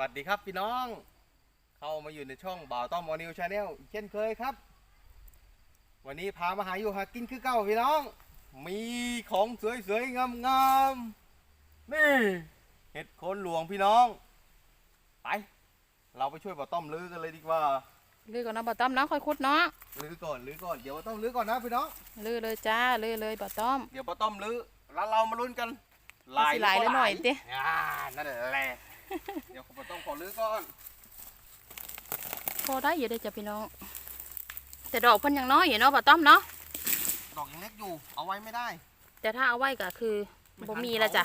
วัสดีครับพี่น้อง เข้ามาอยู่ในช่องบ่าวต้อมมอนิวชาแนลเช่นเคยครับ วันนี้พามาหาอยู่หากินคือเก่าพี่น้อง มีของสวยๆงามๆนี่เห็ดโคนหลวงพี่น้องไปเราไปช่วยบ่าวต้อมลื้อกันเลยดีกว่าลือก่อนนะบ่ต้อมเนาะค่อยขุดเนาะลื้อก่อนลื้อก่อนเดี๋ยวบ่าวต้อมลื้อก่อนนะพี่น้องลือเลยจ้าลือเลยบ่ต้อมเดี๋ยวบ่าวต้อมลื้อแล้วเรามาลุ้นกันสิหลายหรือหน่อยติอ่านั่นแหละ เดี๋ยวบ่าวต้อมขอลื้อก่อน พอได้อยู่ได้อจ้ะพี่น้อง แต่ดอกเพิ่นยังน้อยอยู่เนาะบ่ต้อมเนาะ ดอกยังเล็กอยู่ เอาไว้ไม่ได้ แต่ถ้าเอาไว้ก็คือไม่ทันบ่มีแล้วจ้ะ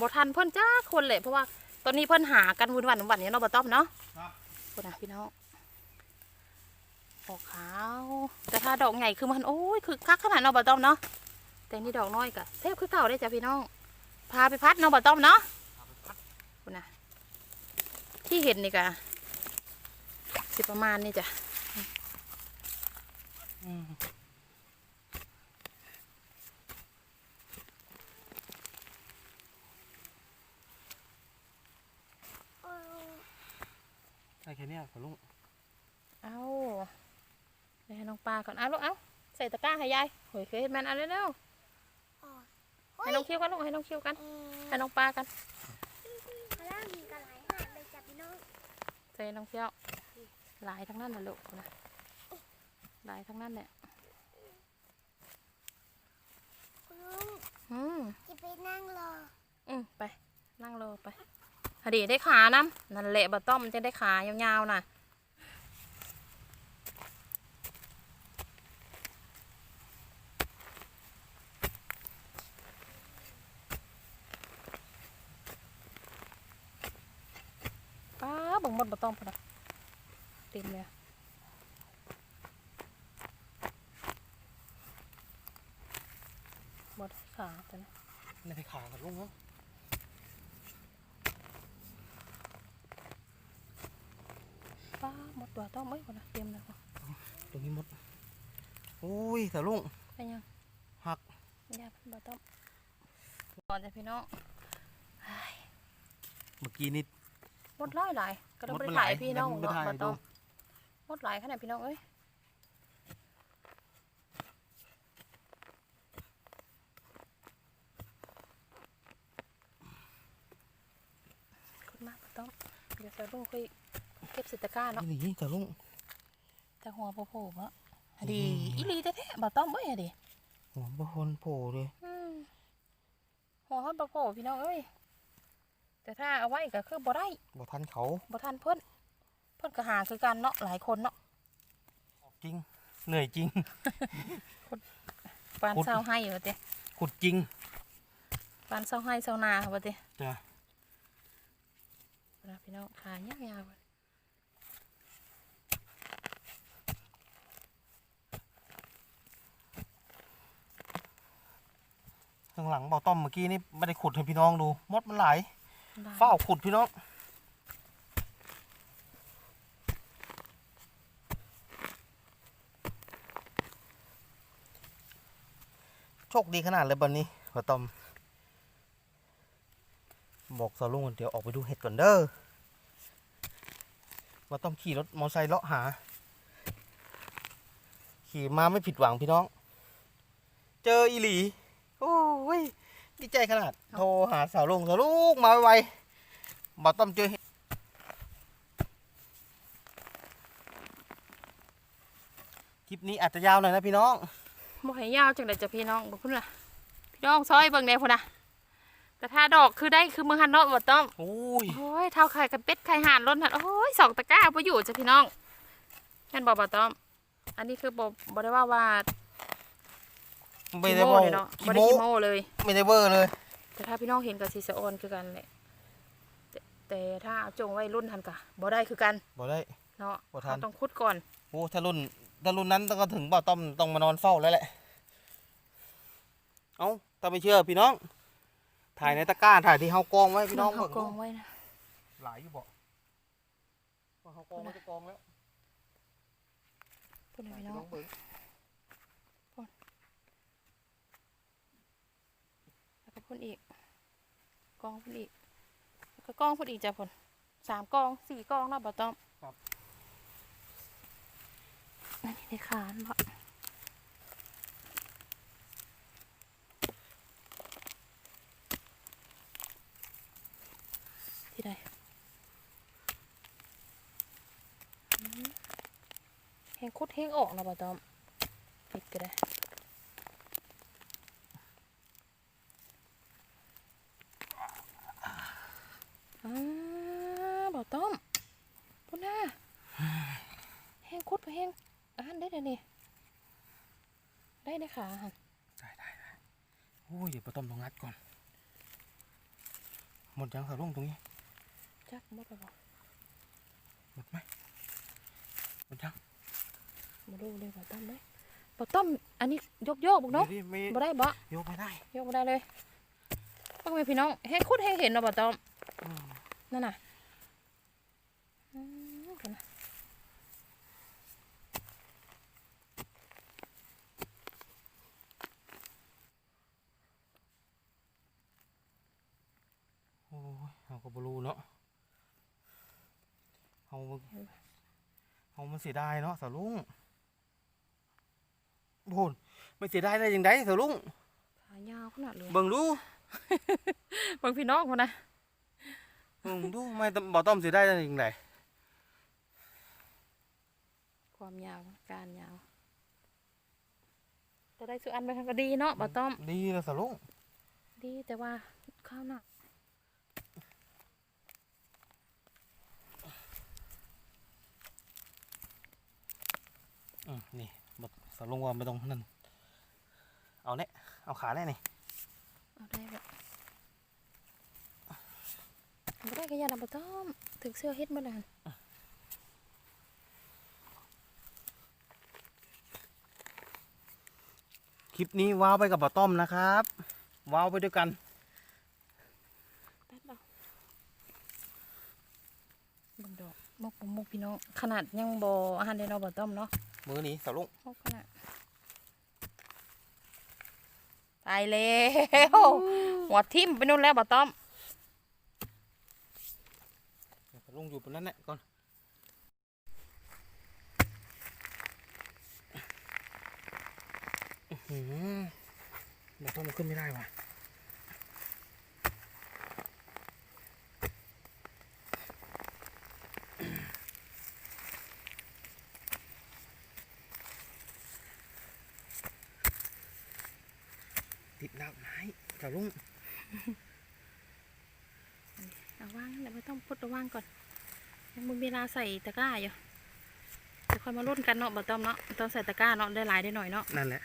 บ่ทันเพิ่นจ้าคนเลยเพราะว่าตอนนี้เพิ่นหากันวุ่นวันวันนี้เนาะบ่ต้อมเนาะครับพุ่นน่ะพี่น้องออกขาว แต่ถ้าดอกใหญ่คือมันโอ้ยคือคักขนาดเนาะบ่ต้อมเนาะ แต่นี่ดอกน้อยก็เทพคือเก่าได้อจ้ะพี่น้อง พาไปพัดเนาะบ่ต้อมเนาะคุณนะ ที่เห็นนี่กะสิประมาณนี่จ้ะใช่แค่เนี้ยขอลุงเอาไปให้น้องปลาก่อนเอาลูกเอาใส่ตะกร้าให้ยายโหยเคยเห็นแมนเอาเร็วๆให้น้องเคี้ยวกันลูกให้น้องเคี้ยวกันให้น้องปลากัน ข้างล่างมีกระไหลหาดเลยจ้ะพี่น้อง ใส่น้องเคี้ยวหลายทั้งนั้นนะลูกนะหลายทั้งนั้นแหละคุณลุงอืมจะไปนั่งรออืมไป นั่งรอไปอดีได้ขาน้ำนั่นแหละบะต้อมมันจะได้ขายาวๆน่ะ ป้า บังหมดบะต้อมพอดเต็มเลยอะหมดขาตัวนี้ในไปขาขอลุงเนาะป้าหมดตัวต้อมเอ้ยคนละเต็มเลยว่ะตรงนี้หมดอุ้ยแต่ลุงเป็นยังหักยาเพิ่นบต้อมก่อนจะพี่น้องเมื่อกี้นี่ มดร้อยหลายก็ต้องหมไปดมันถ่ายหลายพี่น้องเดี๋ยวผมไปเนาะถ่ายบะต้อมดูหมดหลายขนาดพี่น้องเอ้ยคุณมากบะต้อมเดี๋ยวใส่ลุงค่อยเก็บใสิตะกร้าเนาะนี่นี่แต่ลุงแต่หัวโผล่ๆบ่อะดีอีหลีแท้ๆบะต้อมเอ้ยอะดีหัวบะฮอนโผล่เลยอืมหัวฮอดบ่โผล่พี่น้องเอ้ย แต่ถ้าเอาไว้ก็คือบ่ได้บ่ทันเขาบ่ทันเพิ่นเพิ่นก็หาคือกันเนาะหลายคนเนาะจริง เหนื่อยจริงปานขุดเศร้าให้ว่าติขุดจริงปานเศร้าให้เศร้านาว่าติจ้ะนะพี่น้องขายยาวๆข้างหลังเบาต้อมเมื่อกี้นี่ไม่ได้ขุดให้พี่น้องดูมดมันไหลายได้ เฝ้าขุดพี่น้องโชคดีขนาดเลยบันนี้เบาตอม บอกสาวลุงว่าเดี๋ยวออกไปดูเห็ดก่อนเด้อว่าตองขี่รถมอเตอร์ไซค์เลาะหา ขี่มาไม่ผิดหวังพี่น้อง เจออีหลี ดีใจขนาด โทรหาสาวลุงสาวลุงมาไวๆบอกต้อมเจอเห็ดคลิปนี้อาจจะยาวหน่อยนะพี่น้องบ่ให้ยาวจังได๋จ้ะพี่น้องบ่พุ่นล่ะ พี่น้องซอยเบิ่งแน่พุ่นน่ะแต่ถ้าดอกคือได้คือมือหันเนาะบ่ต้องโอ้ยโอ้ยเท่าไข่กับเป็ดไข่ห่านล้นหันโอ้ยสองตะกร้าบ่อยู่จ้ะพี่น้องแม่นบ่บ่ต้อม อันนี้คือบ่บ่ได้ว่าว่า ไม่ได้ว่าเลยเนาะขี้บ่ได้โม้ขี้โม้เลย ไม่ได้เวอร์เลย แต่ถ้าพี่น้องเห็นก็สิสะออนคือกันแหละแต่แต่ถ้าเอาจงไว้รุ่นทันกะบ่ได้คือกันบอกได้ เนาะบ่ทัน เราต้องคุดก่อน โอ้ถ้ารุ่นถ้ารุ่นนั้นต้องก็ถึงบ่าวต้อมต้องมานอนเฝ้าแล้วแหละ เอ้าถ้าไม่เชื่อพี่น้อง ถ่ายในตะกร้าถ่ายที่เฮากองไว้พี่น้องเขาเบิ่งกองไว้นะหลายอยู่บ่ว่าเฮากองไว้จะกองแล้ว พูดหน่อยพี่พี่น้น้อองงเบิ่ง แล้วก็ พ่นอีก กองพ่นอีกแล้วก็กองพ่นอีกจ้ะพ่นสามกองสี่กองเนาะบ่ต้อมครับอันนี้ได้ขานบ่ที่ใดอืมแหงคุดแหงออกเนาะบ่ต้อมปิดก็ได้ อ่าบ่ต้มพุ่นน่ะแห้งคุดไปแห้งอาหารได้เดี๋ยวนี้ได้ในขาหันได้ได้ได้โอ้ยเดี๋ยวปลาต้มต้องงัดก่อน หมดยังสะลุงตรงนี้ จักหมดแล้วบ่หมดไหมหมดยังบ่ดูเลยบ่ต้มเลยบ่ต้มอันนี้ยกโยกบุกเนาะมีดิมีบ่ได้บ่ยกไม่ได้ ยกบ่ได้เลยพ่อแม่พี่น้องแห้งคุดแห้งเห็นเนาะบ่ต้มอืมนั่นน่ะอืมพุ่นน่ะ โอ้ยเราก็ บรูเนาะเอามาเอามันเสียดายเนาะสาวลุงโหนไม่เสียดายได้ยังไงสาวลุงขายาวขนาดเลยเบิ่งดูเบิ่งพี่น้องพุ่นน่ะเบิ่งดูไม่ต้องบ่ต้อมเสียดายได้ยังไงความยาวการยาวแต่ได้สุอันไปทางก็ดีเนาะบ่ต้มดีนะสาวลุงดีแต่ว่าข้าวหนัก อืมนี่บ่สาวลุงว่าไม่ต้องนั่น เอาเนี่ยเอาขาเนี่ยนี่เอาได้แบบไม่ได้ก็อยาดำปะต้อมถึงเสื้อเฮ็ดมาแล้วคลิปนี้ว้าวไปกับบ่ต้อมนะครับ ว้าวไปด้วยกัน ตัดเอาบังดอก มกมกพี่น้อง ขนาดยังบออาหารเดนเอาบะต้อมเนาะ มือนี้สาวลุงมกขนาดตายแล้วหัวทิ่มไปนู่นแล้วบะต้อมสาวลุงอยู่บนนั้นแหละก่อนอื้อหือบ่ต้อมมันขึ้นไม่ได้ว่ะ ติดดาวไม้สาวลุงเอาว่างเดี๋ยวบะต้อมพุดระว่างก่อนยังมึงเวลาใส่ตะกร้าอยู่เดี๋ยวค่อยมาลุ้นกันเนาะบะต้อมเนาะตอนใส่ตะกร้าเนาะได้หลายได้หน่อยเนาะนั่นแหละ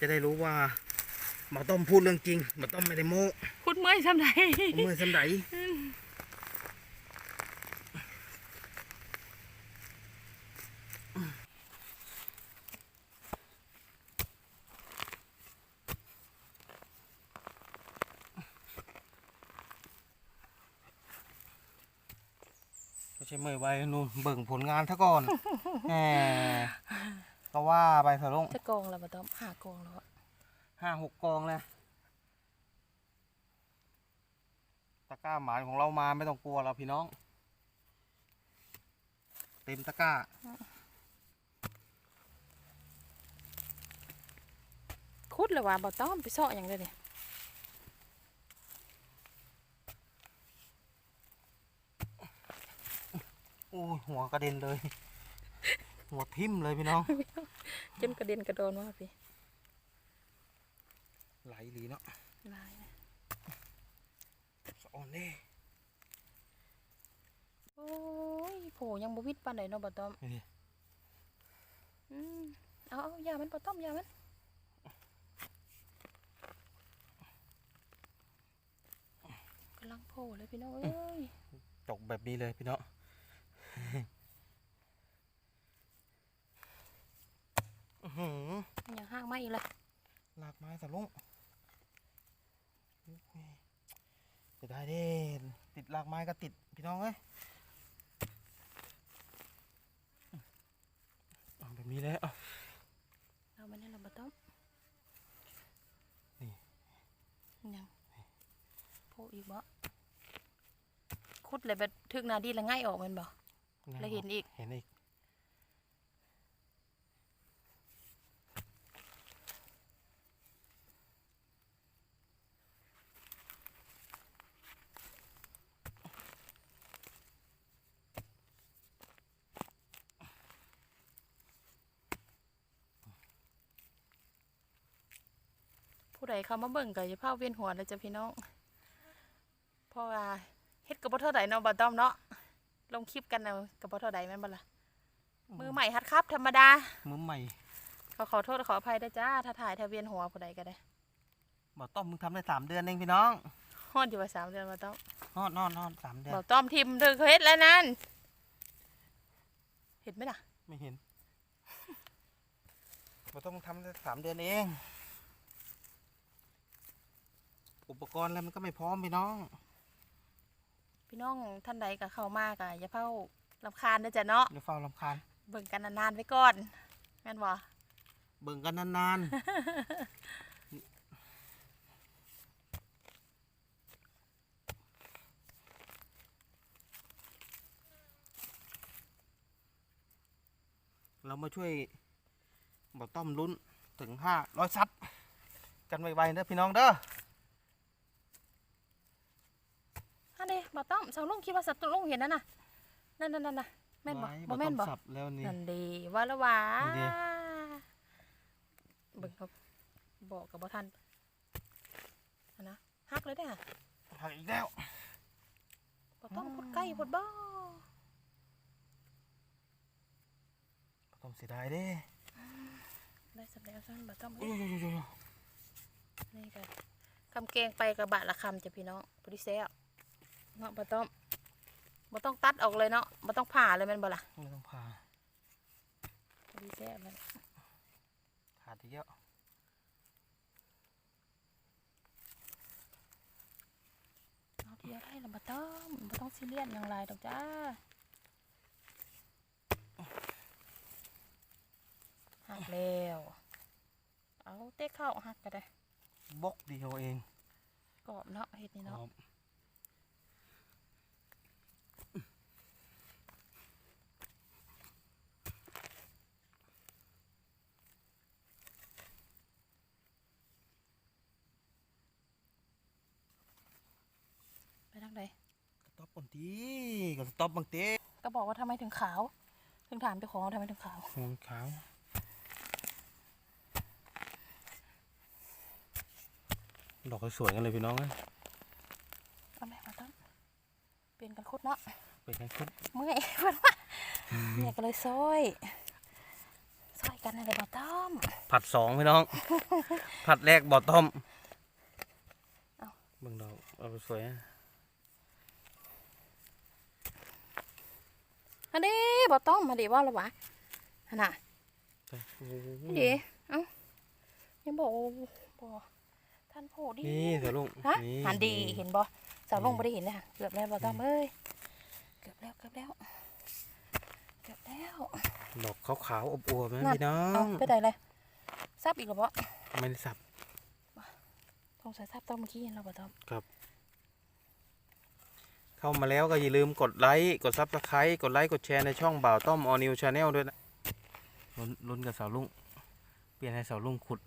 จะได้รู้ว่าหมอต้อมพูดเรื่องจริงหมอต้อมไม่ได้โม้คุดเมื่อยซ้ำใดผมมือสำได ไม่ใช่เมื่อยไว้นู่นเบิ่งผลงานซะก่อนแหมก็ว่าไปสลุงจะกองแล้วบะต้อมหากองแล้วอะห้าหกกองเลยตะกร้าหมานของเรามาไม่ต้องกลัวเราพี่น้อง เต็มตะกร้า คุดเลยว่าบะต้อมไปเสาะอย่างเดียวเนี่ย อ้ยหัวกระเด็นเลย หัวทิ่มเลยพี่น้องจนกระเด็นกระโดนว่าพี่ไหลหลีเนาะลายนะสะออนเน่โอ้ยโผยังบวิดปานใดเนาะบะต้อมนี่อืมเอาเอายามันบะต้อมยามันกำลังโผล่เลยพี่น้องเอ้ยตกแบบนี้เลยพี่น้อง อื้อหือ อย่างห้างมาอีกเลย ลากไม้ สะลุงจะได้เด้ติดลากไม้ก็ติดพี่น้องเอ้ยเอาแบบนี้เลยเอาเอามันนี่เราบะต้อมนี่ยังโผล่อีกบ่ขุดเลยแบบทึกหนาดีแล้วง่ายออกแมันบ่แล้วเห็นอีกเห็นอีก ผู้ใดเข้ามาเบิ่งก็อย่าพาเวียนหัวเลยจ้ะพี่น้องเพราะว่าเฮ็ดก็บ่เท่าใดเนาะบ่ต้อมเนาะลงคลิปกันเอาก็บ่เท่าใดแม่นบ่ล่ะมือใหม่ฮัดครับ ธรรมดา มือใหม่ขอขอโทษขออภัยด้วยจ้าถ้าถ่ายถ้าเวียนหัวผู้ใดก็ได้บ่ต้อมมึงทำได้สามเดือนเองพี่น้องฮอดอยู่ว่าสามเดือนบ่ต้อมนอนนอนนอนสามเดือนบ่ต้อมทิมเด้อเขาเฮ็ดแล้วนั่นเห็นไหมล่ะ ไม่เห็นบ่ต้อมมึงทำได้สามเดือนเอง อุปกรณ์อะไรมันก็ไม่พร้อมพี่น้อง พี่น้องท่านใดก็เข้ามาก็อย่าเฝ้ารำคาญเด้อจ้ะเนาะเดี๋ยวเฝ้ารำคาญเบิ่งกันนานๆไว้ก่อนแม่นบ่เบิ่งกันนานๆ เรามาช่วยบ่ต้อมลุ้นถึงห้าร้อยซับ กันไวๆเด้อพี่น้องเด้อ อันนี้ บ่ต้อมเสาลุงคิดว่าสัตว์ลุงเห็นนั่นน่ะนั่นนั่นนั่นน่ะแม่นบ่ไว้บ่แม่นบ่ต้อสับแล้วนี่นั่นดีว่าและว่านั่นดิเบิ่งเขาบอกกับบ่ทันอันนะฮักเลยเด้อหักอีกแล้วบ่ต้องพูดใกล้พูดบ่บ่ต้อมเสียดายเด้ได้สำเร็จซั่นบ่ต้องโอ้ยๆๆนี่ก็คำเกงไปกับบะละคำจ้ะพี่น้องปุริเซล เนาะบ่ต้องบ่ต้องตัดออกเลยเนาะบ่ต้องผ่าเลยแม่นบ่ล่ะๆไม่ต้องพาปุริเซลมันขาดอีกเยอะเอาเดียวได้ละบ่ต้องบ่ต้องซีเรียสอย่างไรดอกจ้าหักแล้วเอาเต๊กเข้าหักก็ได้บกเดียวเองกรอบเนาะเฮ็ดนี่คเนาะ รับ ไปทางใด สต็อปบาง ทีก็สต็อปบางทีก็บอกว่าทำไมถึงขาว ถึงถามเจ้าของว่าทำไมถึงขาวหัวขาว ดอกสวยๆกันเลยพี่น้องเอ้ยเอาแม่มาต้นเปลี่ยนกันคุดเนาะเป็นกันคุดเมื่อยเพิ่นว่าเนี่ยก็เลยซอยซอยกันอะไรบ่ต้อมผัดสองพี่น้อง ผัดแรกบ่อต้มเอ้าเบิ่งดอกเอาสวยๆอะ อันนี้บ่ต้อมมาดิว่าและวะอันน่ะไปโอ้โหนี่ดิเอ้ายังบอกว่าบ่ท่านโพดีนี่เสือลุงฮะนี่หันดีเห็นบ่สาวลงบ่ได้เห็นเลยค่ะเกือบแล้วบ่ต้อมเอ้ยเกือบแล้วเกือบแล้วเกือบแล้วดอกขาวๆอบอวบๆนะนั่นพี่น้อเอางไปได้เลยซับอีกแล้วบ่ไม่ได้สับสงสัยซับต้อมเมื่อกี้เห็นเราบ่ต้อม เข้ามาแล้วก็อย่าลืมกดไลค์ กดซับสไครต์กดไลค์ กดแชร์ในช่องบ่าวต้อมออนิวชาแนลด้วยนะลุ้นลุ้นกับสาวลุงเปลี่ยนให้สาวลุงขุด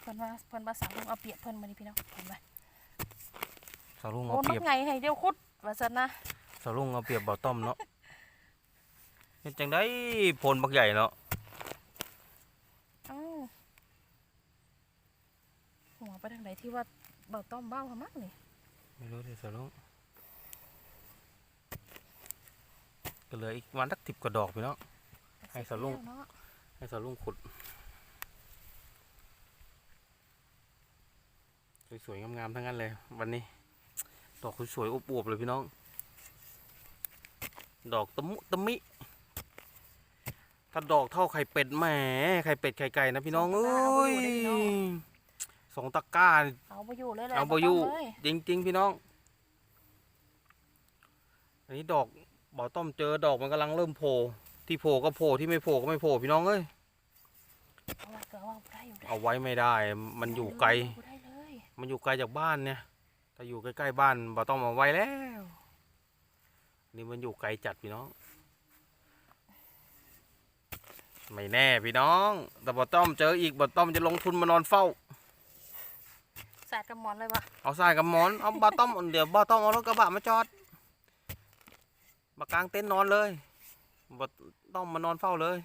เพิ่นว่าเพิ่นว่าสาวลงเอาเปรียบเพิ่นมานี่พี่น้องเห็นไหมสาวลุงโอ้เอานเปรีกยบไงให้เดียวคุดว่าซั่นนะสาวลุงเอาเปรียบบ่าวต้อมเนาะเป็นจังได้ผลบักใหญ่เนาะอ้าวหัวไปทางไหนที่ว่าเบาต้อมเบ้าเขามากนี่ ไม่รู้เลยสาวลุงก็เหลืออีกวันสักสิบกว่าดอกพี่เนาะให้สาวลุงเนาะให้สาวลุงขุด สวยๆงามๆทั้งนั้นเลย วันนี้ ดอกสวยๆอวบๆเลยพี่น้อง ดอกตะมุตะมิถ้าดอกเท่าไข่เป็ดแหมไข่เป็ดไข่ไก่นะพี่น้องเอ้ย สองตะกร้า เอาไปอยู่เลยแหละเอาไปอยู่ต้มเลยจริงๆพี่น้อง อันนี้ดอกบ่อต้มเจอดอกมันกำลังเริ่มโผล่ที่โผล่ก็โผล่ที่ไม่โผล่ก็ไม่โผล่พี่น้องเอ้ยเอาไว้ก็เอาได้อยู่ได้เอาไว้ไม่ได้ มันอยู่ไกลได้เลยมันอยู่ไกลจากบ้านเนี่ยถ้าอยู่ใกล้ๆบ้านบ่ต้องมาไว้แล้ว นี่มันอยู่ไกลจัดพี่น้อง ไม่แน่พี่น้อง แต่บ่ต้อมเจออีกบ่ต้อมจะลงทุนมานอนเฝ้า สาดกับหมอนเลยวะเอาทรายกับหมอน เอาบ่ต้อมเดี๋ยวบ่ต้อมเอารถกระบะมาจอดมากางเต็นท์นอนเลยบ่ต้องมานอนเฝ้าเลย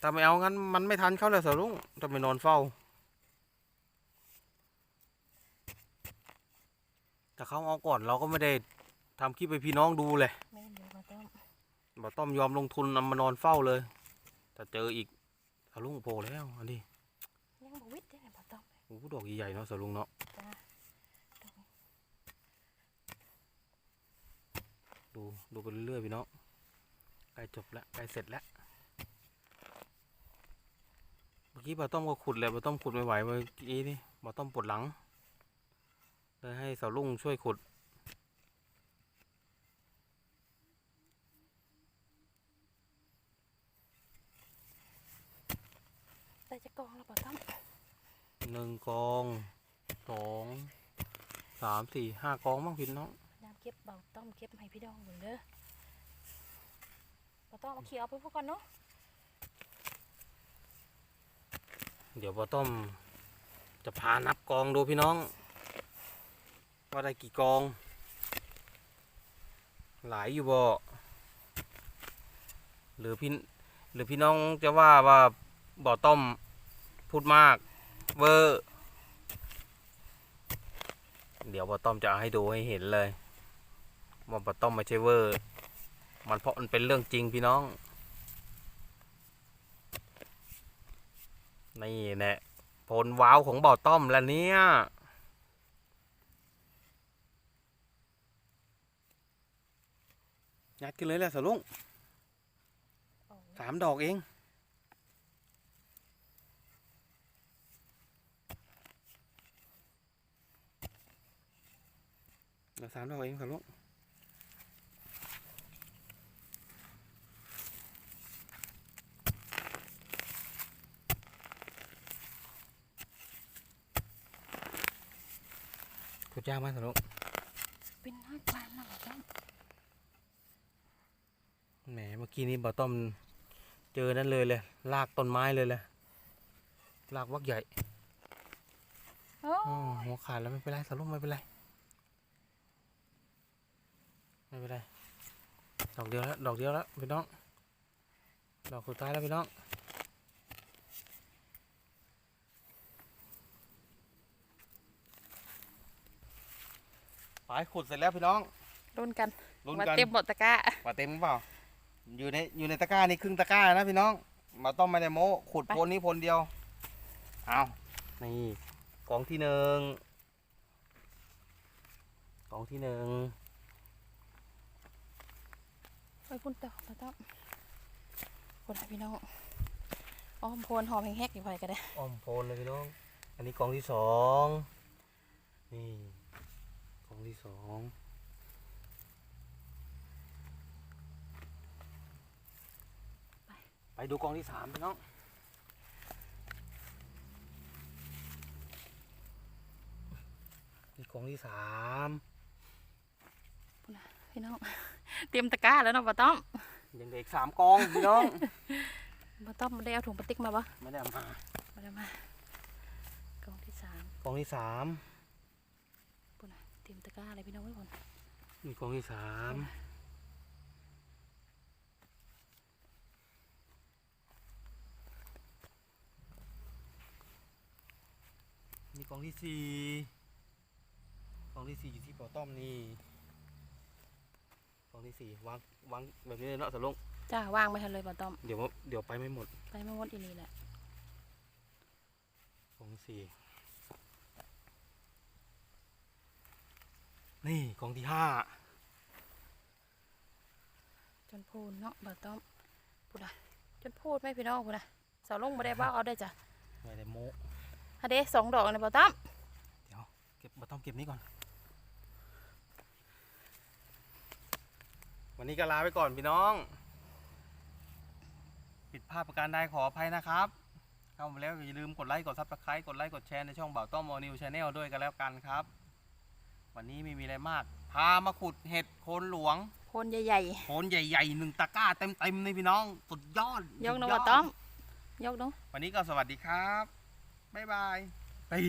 ถ้าไม่เอางั้นมันไม่ทันเขาเลยสาวลุงถ้าไม่นอนเฝ้า แต่เขาเอาก่อนเราก็ไม่ได้ทำคลิปไปพี่น้องดูเลยไม่เดี๋ยวบ่ต้อมบ่ต้อมยอมลงทุนนำมานอนเฝ้าเลยแต่เจออีกสาวลุงโผล่แล้วอันนี้ ยังบ่วิทย์ได้ไงบ่ต้อม โอ้โหดอกใหญ่ๆเนาะสาลุงเนาะดูดูไปเรื่อยๆพี่น้องใกล้จบแล้วใกล้เสร็จแล้วเมื่อกี้ปลาต้อมก็ขุดเลยบ่ต้อมขุดไม่ไหวเมื่อกี้นี่ปลาต้อมปวดหลังเลยให้สาวลุงช่วยขุดจะกองแล้วบ่ต้อม หนึ่งกองสอง สามสี่ห้ากองมั้งพี่น้องพยายามเก็บเบาต้อมเก็บให้พี่น้องเบิ่งเด้อบ่ต้อมเอาเขียวเอาไปพวกก่อนเนาะเดี๋ยวบ่ต้อมจะพานับกองดูพี่น้อง ว่าได้กี่กอง หลายอยู่บ่หรือพี่หรือพี่น้องจะว่าว่าบ่อต้มพูดมาก เวอร์ เดี๋ยวบ่อต้อมจะให้ดูให้เห็นเลยว่าบ่อต้อมไม่ใช่เวอร์มันเพราะมันเป็นเรื่องจริงพี่น้องนี่แน่ผลว้าวของบ่อต้อมแล้วเนี่ยยัดกันเลยแหละสาวลุงสามดอกเอง ดอกสามดอกเองสาวลุงขุดยากไหมสาวลุงเป็นหน้ากลางนะบ่ต้อมแหม เมื่อกี้นี้บ่อต้อมเจอนั่นเลยเลย ลากต้นไม้เลยเลยลากวักใหญ่โอ้อ๋อหัวขาดแล้วไม่เป็นไรสรุปไม่เป็นไร ไม่เป็นไรดอกเดียวแล้วดอกเดียวแล้วพี่น้องดอกสุดท้ายแล้วพี่น้องไปขุดเสร็จแล้วพี่น้องลุ้นกันลุ้นว่ากันเต็มบ่ตะกร้าว่าเต็มหรือเปล่า อยู่ในอยู่ในตะกร้านี่ครึ่งตะกร้านะพี่น้อง มาต้องไม่ได้โม้ขุดโพนนี้โพนเดียว เอานี่กองที่หนึ่งกองที่หนึ่งไป พุ่นต่อบ่ต้อมพุ่นให้พี่น้องอ้อมโพนหอมแฮกๆอยู่ไปก็ได้อ้อมโพนเลยพี่น้อง อันนี้กองที่สองนี่กองที่สองไปดูกองที่สามพี่น้องนี่กองที่สามพี่น้อง เตรียมตะกร้าแล้วเนาะบ่ต้อมยังเหลืออีกสามกองพี่น้องบ่ต้อมได้เอาถุงพลาสติกมาบ่ไม่ได้เอามามาแล้วมากล่องที่สามกองที่สามปุ่นน่ะเตรียมตะกร้าอะไรพี่น้องไว้ก่อนนี่กองที่สามนี่กองที่สี่กองที่สี่อยู่ที่ปอต้อมนี่ก องที่สี่วางวางแบบนี้เลยเนาะสลุงจ้าวางไปทันเลยบ่ต้อมเดี๋ยวเดี๋ยวไปไม่หมด ไปมาวนอีนี่แหละกองที่สี่นี่กองที่ห้าจนพูนเนาะบ่ต้อมปุ่นน่ะจนพูดไหม่พี่น้องปุ่นน่ะเสาลงบ่ได้ว่าเอาได้จ้ะไม่ได้โม้ฮะเด้สองดอกเลยบ่ต้อมเก็บมาต้องเก็บนี้ก่อน วันนี้ก็ลาไปก่อนพี่น้อง ผิดพลาดประการใดขออภัยนะครับ เข้ามาแล้วอย่าลืมกดไลค์กดซับสไครต์กดไลค์กดแชร์ในช่องบ่าวต้อมอนิวชาแนลด้วยกันแล้วกันครับ วันนี้ไม่มีอะไรมาก พามาขุดเห็ดโคนหลวง โคนใหญ่โคนใหญ่ๆหนึ่งตะกร้าเต็มๆเลยพี่น้อง สุดยอดๆ ยกสุน้องดบ่ดต้อม ยกน้องวันนี้ก็สวัสดีครับ บ๊ายบายปี